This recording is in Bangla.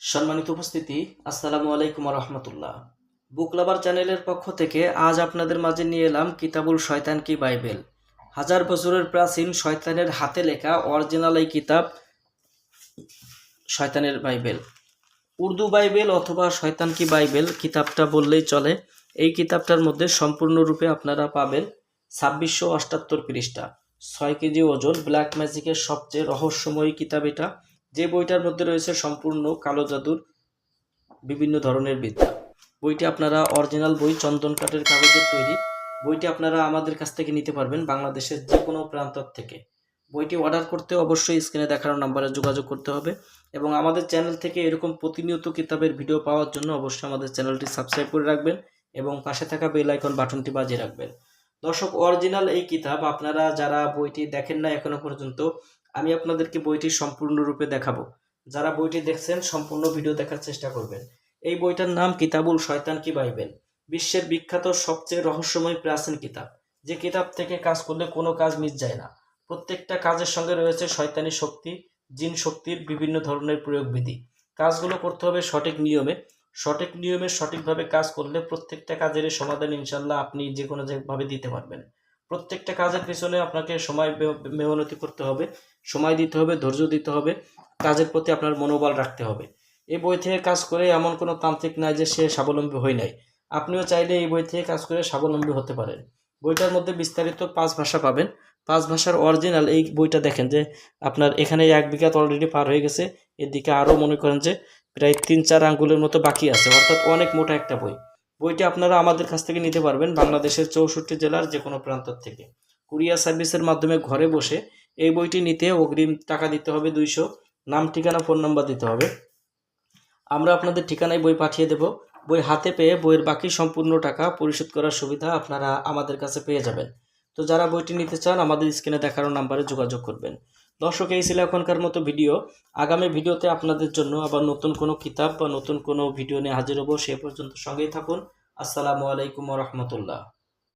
সম্মানিত উপস্থিতি, আসসালামু আলাইকুম রহমতুল্লাহ বুক লাভার চ্যানেলের পক্ষ থেকে আজ আপনাদের মাঝে নিয়ে এলাম কিতাবুল শয়তান কি বাইবেল। হাজার বছরের প্রাচীন শয়তানের হাতে লেখা অরিজিনাল এই কিতাব শয়তানের বাইবেল। উর্দু বাইবেল অথবা শয়তান কি বাইবেল কিতাবটা বললেই চলে। এই কিতাবটার মধ্যে সম্পূর্ণরূপে আপনারা পাবেন ছাব্বিশশো অষ্টাত্তর পৃষ্ঠা। ছয় কেজি ওজন, ব্ল্যাক ম্যাজিকের সবচেয়ে রহস্যময়ী কিতাব এটা। যে বইটার মধ্যে রয়েছে সম্পূর্ণ কালো জাদুর বিভিন্ন ধরনের বিদ্যা। বইটি আপনারা অরিজিনাল বই, চন্দন কাঠের কাগজের তৈরি। বইটি আপনারা আমাদের কাছ থেকে নিতে পারবেন বাংলাদেশের যে কোনো প্রান্ত থেকে। বইটি অর্ডার করতে অবশ্যই স্ক্রিনে দেখানো নাম্বারে যোগাযোগ করতে হবে এবং আমাদের চ্যানেল থেকে এরকম প্রতিনিয়ত কিতাবের ভিডিও পাওয়ার জন্য অবশ্যই আমাদের চ্যানেলটি সাবস্ক্রাইব করে রাখবেন এবং পাশে থাকা বেল আইকন বাটনটি বাজিয়ে রাখবেন। দর্শক অরিজিনাল এই কিতাব আপনারা যারা বইটি দেখেন না এখনও পর্যন্ত, আমি আপনাদেরকে বইটি সম্পূর্ণরূপে দেখাবো। যারা বইটি দেখছেন, সম্পূর্ণ ভিডিও দেখার চেষ্টা করবেন। এই বইটার নাম কিতাবুল শয়তান কি বাইবেল? বিশ্বের বিখ্যাত সবচেয়ে রহস্যময় প্রাচীন কিতাব, যে কিতাব থেকে কাজ করলে কোনো কাজ মিস যায় না। প্রত্যেকটা কাজের সঙ্গে রয়েছে শয়তানি শক্তি, জিন শক্তির বিভিন্ন ধরনের প্রয়োগবিধি। কাজগুলো করতে হবে সঠিক নিয়মে সঠিক নিয়মে সঠিকভাবে কাজ করলে প্রত্যেকটা কাজের সমাধান ইনশাল্লাহ আপনি যে কোনো ভাবে দিতে পারবেন। প্রত্যেকটা কাজের পিছনে আপনাকে সময় মেহনতি করতে হবে, সময় দিতে হবে, ধৈর্য দিতে হবে, কাজের প্রতি আপনার মনোবল রাখতে হবে। এই বই থেকে কাজ করে এমন কোনো তান্ত্রিক নাই যে সে স্বাবলম্বী হয় নাই। আপনিও চাইলে এই বই থেকে কাজ করে স্বাবলম্বী হতে পারেন। বইটার মধ্যে বিস্তারিত পাঁচ ভাষা পাবেন। পাঁচ ভাষার অরিজিনাল এই বইটা দেখেন যে আপনার এখানে এক বিঘাত অলরেডি পার হয়ে গেছে। এদিকে আরও মনে করেন যে প্রায় তিন চার আঙ্গুলের মতো বাকি আছে, অর্থাৎ অনেক মোটা একটা বই। বইটি আপনারা আমাদের কাছ থেকে নিতে পারবেন বাংলাদেশের চৌষট্টি জেলার যে কোনো প্রান্ত থেকে। কুরিয়ার সার্ভিসের মাধ্যমে ঘরে বসে এই বইটি নিতে অগ্রিম টাকা দিতে হবে দুইশো, নাম, ঠিকানা, ফোন নাম্বার দিতে হবে। আমরা আপনাদের ঠিকানায় বই পাঠিয়ে দেব। বই হাতে পেয়ে বইয়ের বাকি সম্পূর্ণ টাকা পরিশোধ করার সুবিধা আপনারা আমাদের কাছে পেয়ে যাবেন। তো যারা বইটি নিতে চান, আমাদের স্ক্রিনে দেখানো নাম্বারে যোগাযোগ করবেন। দর্শক, এই ছিল এখনকার মতো ভিডিও। আগামী ভিডিওতে আপনাদের জন্য আবার নতুন কোনো কিতাব বা নতুন কোনো ভিডিও নিয়ে হাজির হব। সে পর্যন্ত সঙ্গেই থাকুন। আসসালামু আলাইকুম রহমতুল্লাহ।